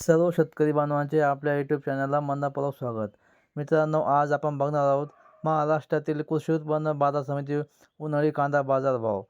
सर्व शेतकरी बांधवांचे आपल्या यूट्यूब चॅनलला मनापूर्वक स्वागत. मित्रांनो आज आपण बघणार आहोत महाराष्ट्रातील कृषी उत्पन्न बाजार समिती उन्हाळी कांदा बाजारभाव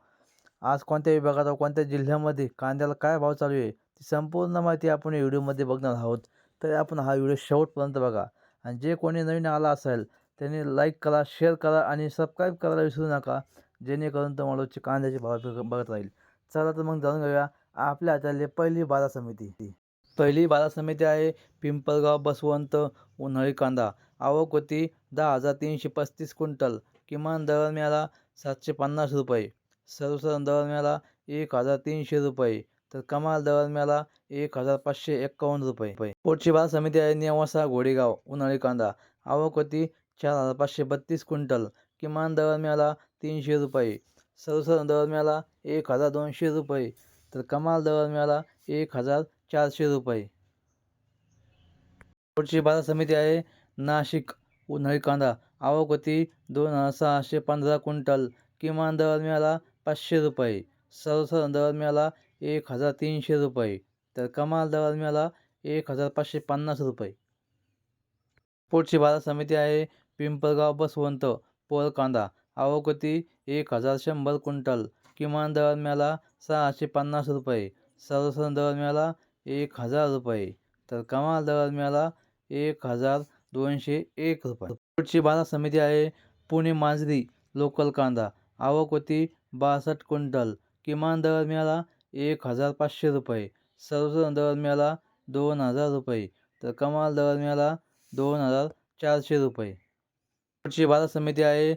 आज कोणत्या विभागात व कोणत्या जिल्ह्यामध्ये कांद्याला काय भाव चालू आहे ती संपूर्ण माहिती आपण व्हिडिओमध्ये बघणार आहोत. तर आपण हा व्हिडिओ शेवटपर्यंत बघा आणि जे कोणी नवीन आला असेल त्यांनी लाईक करा शेअर करा आणि सबस्क्राईब करायला विसरू नका जेणेकरून तुम्हाला कांद्याचे भाव बघत राहील. चला तर मग जाणून घेऊया आपल्या हातातली पहिली बाजार समिती. पहिली बाजार समिती आहे पिंपळगाव बसवंत उन्हाळी कांदा. आवक होती दहा हजार तीनशे पस्तीस क्विंटल. किमान दर मिळाला सातशे पन्नास रुपये. सर्वसाधारण दर मिळाला एक हजार तीनशे रुपये. तर कमाल दर मिळाला एक हजार पाचशे एक्कावन्न रुपये. पुढची बाजार समिती आहे नेवासा घोडेगाव उन्हाळी कांदा. आवक होती चार हजार पाचशे बत्तीस क्विंटल. किमान दर मिळाला तीनशे रुपये. सर्वसाधारण दर मिळाला एक हजार दोनशे रुपये. तर कमाल दर मिळाला एक हजार चारशे रुपये. पुढची बाजार समिती आहे नाशिक उन्हाळी कांदा आवक होती दोन हजार सहाशे पंधरा क्विंटल. किमान दर मिळाला पाचशे रुपये. सर्वसाधारण दर मिळाला एक हजार तीनशे रुपये. तर कमाल दर मिळाला एक हजार पाचशे पन्नास रुपये. पुढची बाजार समिती आहे पिंपळगाव बसवंत पोर कांदा आवक होती एक हजार शंभर क्विंटल. किमान दर मिळाला सहाशे पन्नास रुपये. सर्वसाधारण दर मिळाला एक हजार रुपये. तर कमाल दरात मिळाला एक हजार दोनशे एक रुपये. पुढची बाजार समिती आहे पुणे मांजरी लोकल कांदा. आवक होती बासष्ट क्विंटल. किमान दरात मिळाला एक हजार पाचशे रुपये. सर्वसाधारण दरात मिळाला दोन हजार रुपये. तर कमाल दरात मिळाला दोन हजार चारशे रुपये. पुढची बाजार समिती आहे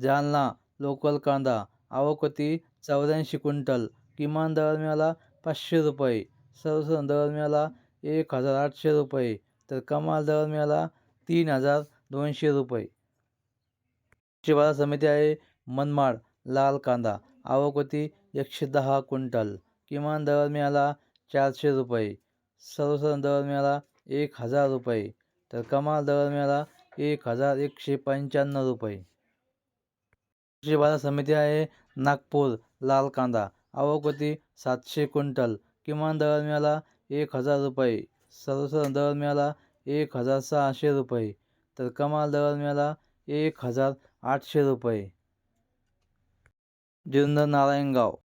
जालना लोकल कांदा. आवक होती चौऱ्याऐंशी क्विंटल. किमान दरात मिळाला पाचशे रुपये. सर्वसाधारण दर मिळाला एक हजार आठशे रुपये तर कमाल दर मिळाला तीन हजार दोनशे रुपये. शिवाला बाजार समिती आहे मनमाड लाल कांदा आवक होती एकशे दहा क्विंटल किमान दर मिळाला चारशे रुपये. सर्वसाधारण दर मिळाला एक हजार रुपये तर कमाल दर मिळाला एक हजार एकशे पंच्याण्णव रुपये. पुढची बाजार समिती आहे नागपूर लाल कांदा आवक होती सातशे क्विंटल किमान दर मिळाला एक हजार रुपये. सर्वसाधारण दर मिळाला एक हजार सहाशे रुपये. तर कमाल दर मिळाला एक हजार आठशे रुपये. जुन्नर नारायणगाव